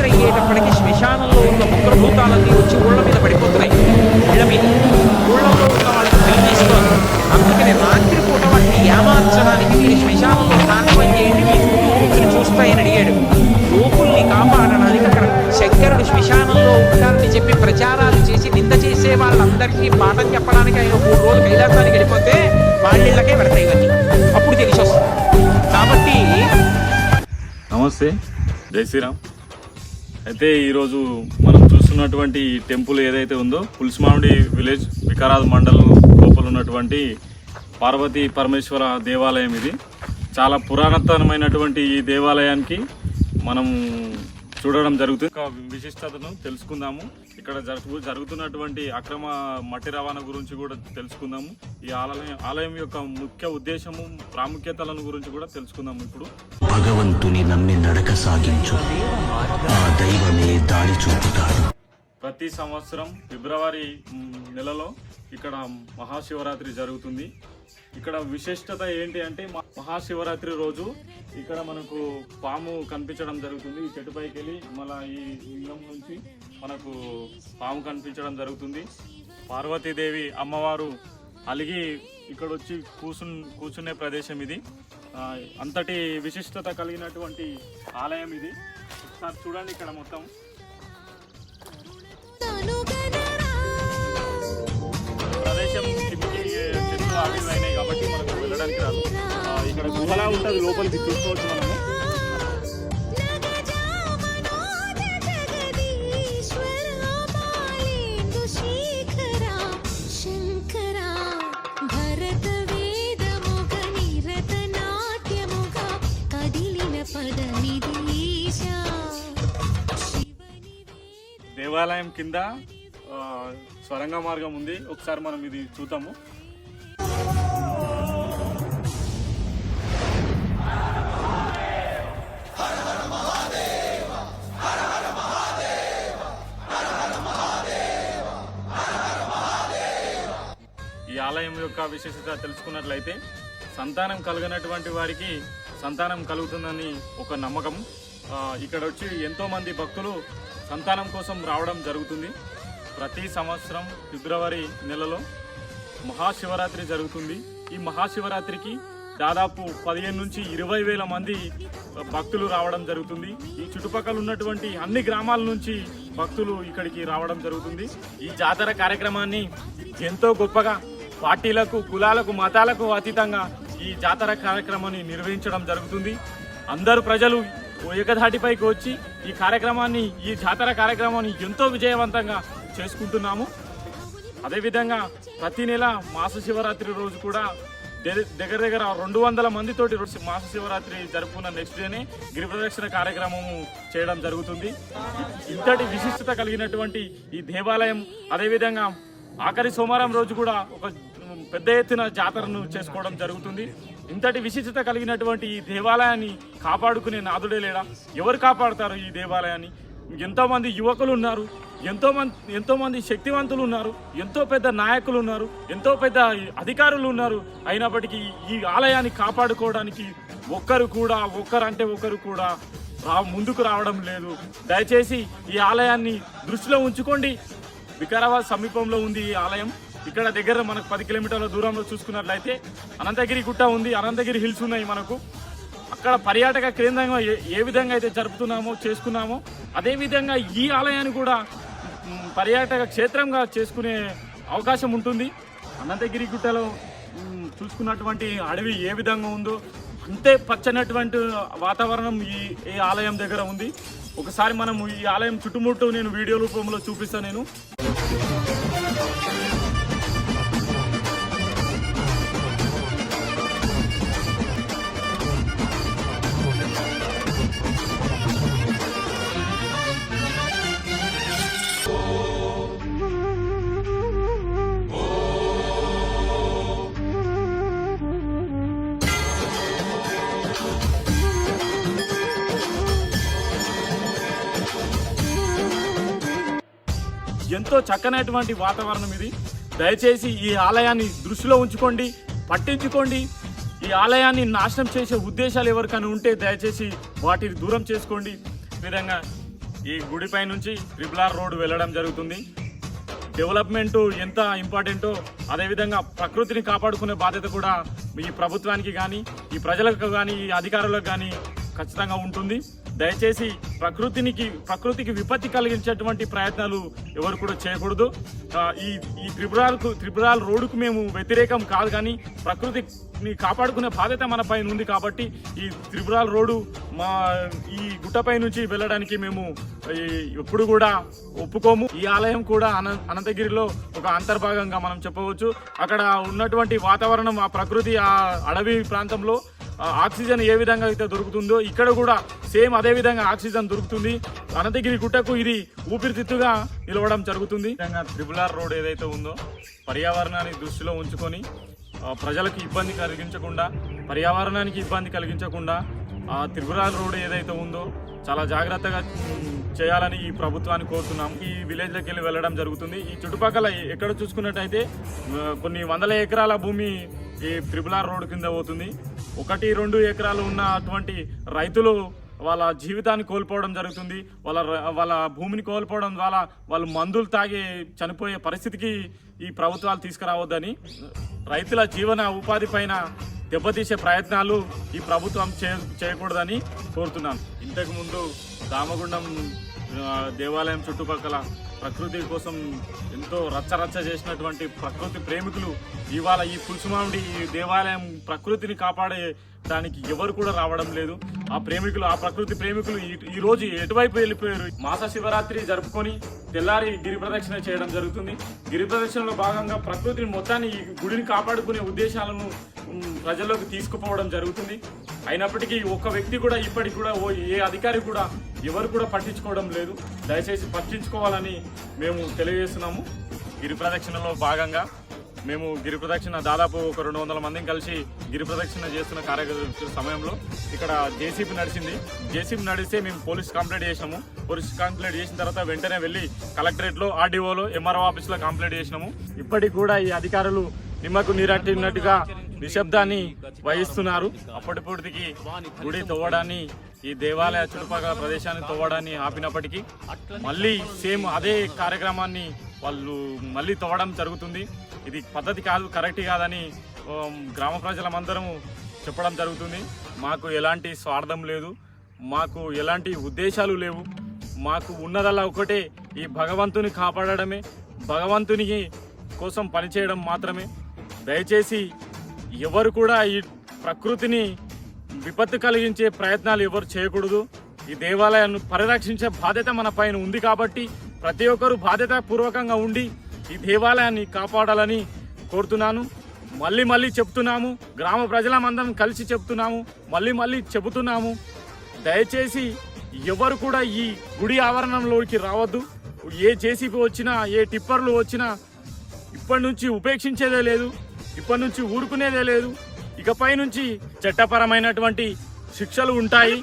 రాత్రి అయ్యేటప్పటికి శ్మశానంలో ఉన్న భూతాలన్నీ వచ్చి ఊళ్ళ మీద పడిపోతున్నాయి. ఇళ్ళ మీద ఊళ్ళలో ఉన్న వాళ్ళకి పెళ్ళి చేసుకోవాలి. అందుకని రాత్రిపూట వాటిని ఏమార్చడానికి మీరు శ్మశానంలో స్నానం చేయండి మీరు చూస్తాయని అడిగాడు. గోకుల్ని కాపాడడానికి అక్కడ శంకరుడు శ్మశానంలో ఉంటారని చెప్పి ప్రచారాలు చేసి నింద చేసే వాళ్ళందరికీ పాఠం చెప్పడానికి ఆయన మూడు రోజులు కైలాసానికి వెళ్ళిపోతే వాళ్ళిళ్ళకే పెడతాయి ఇవన్నీ. అప్పుడు తెలిసి వస్తుంది. కాబట్టి నమస్తే. జై శ్రీరామ్. అయితే ఈరోజు మనం చూస్తున్నటువంటి టెంపుల్ ఏదైతే ఉందో పులిసిమామిడి విలేజ్ వికారాద్ మండలం లోపల ఉన్నటువంటి పార్వతీ పరమేశ్వర దేవాలయం ఇది. చాలా పురాతనమైనటువంటి ఈ దేవాలయానికి మనం చూడడం జరుగుతుంది ఒక విశిష్టతను తెలుసుకుందాము. ఇక్కడ జరుగు జరుగుతున్నటువంటి అక్రమ మట్టి రవాణా గురించి కూడా తెలుసుకుందాము. ఈ ఆలయం ఆలయం యొక్క ముఖ్య ఉద్దేశము ప్రాముఖ్యతలను గురించి కూడా తెలుసుకుందాము ఇప్పుడు. భగవంతుని నమ్మి నడక సాగించు. ఆ దైవమే దారి చూపుతాడు. ప్రతి సంవత్సరం ఫిబ్రవరి నెలలో ఇక్కడ మహాశివరాత్రి జరుగుతుంది. ఇక్కడ విశిష్టత ఏంటి అంటే మ- మహాశివరాత్రి రోజు ఇక్కడ మనకు పాము కనిపించడం జరుగుతుంది. ఈ చెట్టుపైకి వెళ్ళి మళ్ళీ ఈ ఇల్లం నుంచి మనకు పాము కనిపించడం జరుగుతుంది. పార్వతీదేవి అమ్మవారు అలిగి ఇక్కడ వచ్చి కూసు కూర్చునే ప్రదేశం ఇది. అంతటి విశిష్టత కలిగినటువంటి ఆలయం ఇది. ఒకసారి చూడండి ఇక్కడ మొత్తం. గుహలా ఉంటుంది లోపలికి చూసుకోవచ్చు మనము. దేవాలయం కింద స్వరంగ మార్గం ఉంది. ఒకసారి మనం ఇది చూద్దాము. యొక్క విశేషత తెలుసుకున్నట్లయితే సంతానం కలగనటువంటి వారికి సంతానం కలుగుతుందని ఒక నమ్మకం. ఇక్కడ వచ్చి ఎంతోమంది భక్తులు సంతానం కోసం రావడం జరుగుతుంది. ప్రతి సంవత్సరం ఫిబ్రవరి నెలలో మహాశివరాత్రి జరుగుతుంది. ఈ మహాశివరాత్రికి దాదాపు పదిహేను నుంచి ఇరవై వేల మంది భక్తులు రావడం జరుగుతుంది. ఈ చుట్టుపక్కల ఉన్నటువంటి అన్ని గ్రామాల నుంచి భక్తులు ఇక్కడికి రావడం జరుగుతుంది. ఈ జాతర కార్యక్రమాన్ని ఎంతో గొప్పగా పార్టీలకు కులాలకు మతాలకు అతీతంగా ఈ జాతర కార్యక్రమాన్ని నిర్వహించడం జరుగుతుంది. అందరు ప్రజలు ఏకధాటిపైకి వచ్చి ఈ కార్యక్రమాన్ని ఈ జాతర కార్యక్రమాన్ని ఎంతో విజయవంతంగా చేసుకుంటున్నాము. అదేవిధంగా ప్రతి నెల మాస శివరాత్రి రోజు కూడా దగ్గర దగ్గర రెండు వందల మందితోటి రోజు మాస శివరాత్రి జరుపుకున్న నెక్స్ట్ డేనే గిరిప్రదక్షిణ కార్యక్రమము చేయడం జరుగుతుంది. ఇంతటి విశిష్టత కలిగినటువంటి ఈ దేవాలయం అదేవిధంగా ఆఖరి సోమవారం రోజు కూడా ఒక పెద్ద ఎత్తున జాతరను చేసుకోవడం జరుగుతుంది. ఇంతటి విశిష్టత కలిగినటువంటి ఈ దేవాలయాన్ని కాపాడుకునే నాదుడే లేడా? ఎవరు కాపాడుతారు ఈ దేవాలయాన్ని? ఎంతోమంది యువకులు ఉన్నారు ఎంతోమంది ఎంతోమంది శక్తివంతులు ఉన్నారు ఎంతో పెద్ద నాయకులు ఉన్నారు ఎంతో పెద్ద అధికారులు ఉన్నారు. అయినప్పటికీ ఈ ఆలయాన్ని కాపాడుకోవడానికి ఒక్కరు కూడా ఒక్కరు అంటే ఒకరు కూడా రా ముందుకు రావడం లేదు. దయచేసి ఈ ఆలయాన్ని దృష్టిలో ఉంచుకోండి. వికారాబాద్ సమీపంలో ఉంది ఈ ఆలయం. ఇక్కడ దగ్గర మనకు పది కిలోమీటర్ల దూరంలో చూసుకున్నట్లయితే అనంతగిరి గుట్ట ఉంది అనంతగిరి హిల్స్ ఉన్నాయి మనకు. అక్కడ పర్యాటక కేంద్రంగా ఏ ఏ విధంగా అయితే జరుపుతున్నామో చేసుకున్నామో అదే విధంగా ఈ ఆలయాన్ని కూడా పర్యాటక క్షేత్రంగా చేసుకునే అవకాశం ఉంటుంది. అనంతగిరి గుట్టలో చూసుకున్నటువంటి అడవి ఏ విధంగా ఉందో అంతే పచ్చనటువంటి వాతావరణం ఈ ఈ ఆలయం దగ్గర ఉంది. ఒకసారి మనం ఈ ఆలయం చుట్టుముట్టు నేను వీడియో రూపంలో చూపిస్తాను నేను. ఎంతో చక్కనటువంటి వాతావరణం ఇది. దయచేసి ఈ ఆలయాన్ని దృష్టిలో ఉంచుకోండి పట్టించుకోండి. ఈ ఆలయాన్ని నాశనం చేసే ఉద్దేశాలు ఎవరికైనా ఉంటే దయచేసి వాటిని దూరం చేసుకోండి. ఈ విధంగా ఈ గుడిపై నుంచి ట్రిపుల్ రోడ్డు రోడ్ వెళ్ళడం జరుగుతుంది. డెవలప్మెంట్ ఎంత ఇంపార్టెంటో అదేవిధంగా ప్రకృతిని కాపాడుకునే బాధ్యత కూడా ఈ ప్రభుత్వానికి కానీ ఈ ప్రజలకు కానీ ఈ అధికారులకు కానీ ఖచ్చితంగా ఉంటుంది. దయచేసి ప్రకృతినికి ప్రకృతికి విపత్తి కలిగించేటువంటి ప్రయత్నాలు ఎవరు కూడా చేయకూడదు. ఈ ఈ త్రిపురాలకు త్రిపురాల రోడ్డుకు మేము వ్యతిరేకం కాదు కానీ ప్రకృతిని కాపాడుకునే బాధ్యత మన పైన ఉంది కాబట్టి ఈ త్రిపురాల రోడ్డు మా ఈ గుట్టపై నుంచి వెళ్ళడానికి మేము ఎప్పుడు కూడా ఒప్పుకోము. ఈ ఆలయం కూడా అన అనంతగిరిలో ఒక అంతర్భాగంగా మనం చెప్పవచ్చు. అక్కడ ఉన్నటువంటి వాతావరణం ఆ ప్రకృతి ఆ అడవి ప్రాంతంలో ఆక్సిజన్ ఏ విధంగా అయితే దొరుకుతుందో ఇక్కడ కూడా సేమ్ అదే విధంగా ఆక్సిజన్ దొరుకుతుంది. అనంతగిరి గుట్టకు ఇది ఊపిరితిత్తుగా నిలవడం జరుగుతుంది. విధంగా ఆర్ రోడ్ ఏదైతే ఉందో పర్యావరణాన్ని దృష్టిలో ఉంచుకొని ప్రజలకు ఇబ్బంది కలిగించకుండా పర్యావరణానికి ఇబ్బంది కలిగించకుండా ఆ త్రిపురాల రోడ్ ఏదైతే ఉందో చాలా జాగ్రత్తగా చేయాలని ఈ ప్రభుత్వాన్ని కోరుతున్నాం. ఈ విలేజ్లోకి వెళ్ళి వెళ్ళడం జరుగుతుంది. ఈ చుట్టుపక్కల ఎక్కడ చూసుకున్నట్టయితే కొన్ని వందల ఎకరాల భూమి ఈ త్రిపుల్ ఆర్ రోడ్ కింద పోతుంది. ఒకటి రెండు ఎకరాలు ఉన్న అటువంటి రైతులు వాళ్ళ జీవితాన్ని కోల్పోవడం జరుగుతుంది. వాళ్ళ వాళ్ళ భూమిని కోల్పోవడం ద్వారా వాళ్ళు మందులు తాగి చనిపోయే పరిస్థితికి ఈ ప్రభుత్వాలు తీసుకురావద్దని రైతుల జీవన ఉపాధి పైన దెబ్బతీసే ప్రయత్నాలు ఈ ప్రభుత్వం చే చేయకూడదని కోరుతున్నాను. ఇంతకుముందు దామగుండం రామగుండం దేవాలయం చుట్టుపక్కల ప్రకృతి కోసం ఎంతో రచ్చరచ్చ చేసినటువంటి ప్రకృతి ప్రేమికులు ఇవాళ ఈ పులుసుమామిడి ఈ దేవాలయం ప్రకృతిని కాపాడే దానికి ఎవరు కూడా రావడం లేదు. ఆ ప్రేమికులు ఆ ప్రకృతి ప్రేమికులు ఈ- రోజు ఎటువైపు వెళ్ళిపోయారు? మాస శివరాత్రి జరుపుకొని తెల్లారి గిరి ప్రదక్షిణ చేయడం జరుగుతుంది. గిరి ప్రదక్షిణలో భాగంగా ప్రకృతిని మొత్తాన్ని ఈ గుడిని కాపాడుకునే ఉద్దేశాలను ప్రజల్లోకి తీసుకుపోవడం జరుగుతుంది. అయినప్పటికీ ఒక్క వ్యక్తి కూడా ఇప్పటికి కూడా ఓ ఏ అధికారి కూడా ఎవరు కూడా పట్టించుకోవడం లేదు. దయచేసి పట్టించుకోవాలని మేము తెలియజేస్తున్నాము. గిరి ప్రదక్షిణలో భాగంగా మేము గిరి ప్రదక్షిణ దాదాపు ఒక రెండు వందల మందిని కలిసి గిరి ప్రదక్షిణ చేస్తున్న కార్యక్రమ సమయంలో ఇక్కడ జేసీబీ నడిచింది. జేసీబీ నడిస్తే మేము పోలీస్ కంప్లైంట్ చేసినాము. పోలీస్ కంప్లైంట్ చేసిన తర్వాత వెంటనే వెళ్ళి కలెక్టరేట్లో ఆర్డీఓలో ఎంఆర్ఓ ఆఫీస్లో కంప్లైంట్ చేసినాము. ఇప్పటికి కూడా ఈ అధికారులు నిమ్మకు నీరట్టినట్టుగా నిశ్శబ్దాన్ని వహిస్తున్నారు. అప్పటిపూర్తికి గుడి తవ్వడాన్ని ఈ దేవాలయ చుట్టుపక్కల ప్రదేశాన్ని తవ్వడాన్ని ఆపినప్పటికీ మళ్ళీ సేమ్ అదే కార్యక్రమాన్ని వాళ్ళు మళ్ళీ తవ్వడం జరుగుతుంది. ఇది పద్ధతి కాదు కరెక్ట్ కాదని గ్రామ ప్రజలమందరము చెప్పడం జరుగుతుంది. మాకు ఎలాంటి స్వార్థం లేదు. మాకు ఎలాంటి ఉద్దేశాలు లేవు. మాకు ఉన్నదల్లా ఒకటే ఈ భగవంతుని కాపాడడమే భగవంతునికి కోసం పనిచేయడం మాత్రమే. దయచేసి ఎవరు కూడా ఈ ప్రకృతిని విపత్తు కలిగించే ప్రయత్నాలు ఎవరు చేయకూడదు. ఈ దేవాలయాన్ని పరిరక్షించే బాధ్యత మన పైన ఉంది కాబట్టి ప్రతి ఒక్కరూ బాధ్యత పూర్వకంగా ఉండి ఈ దేవాలయాన్ని కాపాడాలని కోరుతున్నాను. మళ్ళీ మళ్ళీ చెప్తున్నాము గ్రామ ప్రజలమందరం కలిసి చెప్తున్నాము మళ్ళీ మళ్ళీ చెబుతున్నాము. దయచేసి ఎవరు కూడా ఈ గుడి ఆవరణంలోకి రావద్దు. ఏ జేసీబీ వచ్చినా ఏ టిప్పర్లు వచ్చినా ఇప్పటి నుంచి ఉపేక్షించేదే లేదు. ఇప్పటి నుంచి ఊరుకునేదే లేదు. ఇకపై నుంచి చట్టపరమైనటువంటి శిక్షలు ఉంటాయి.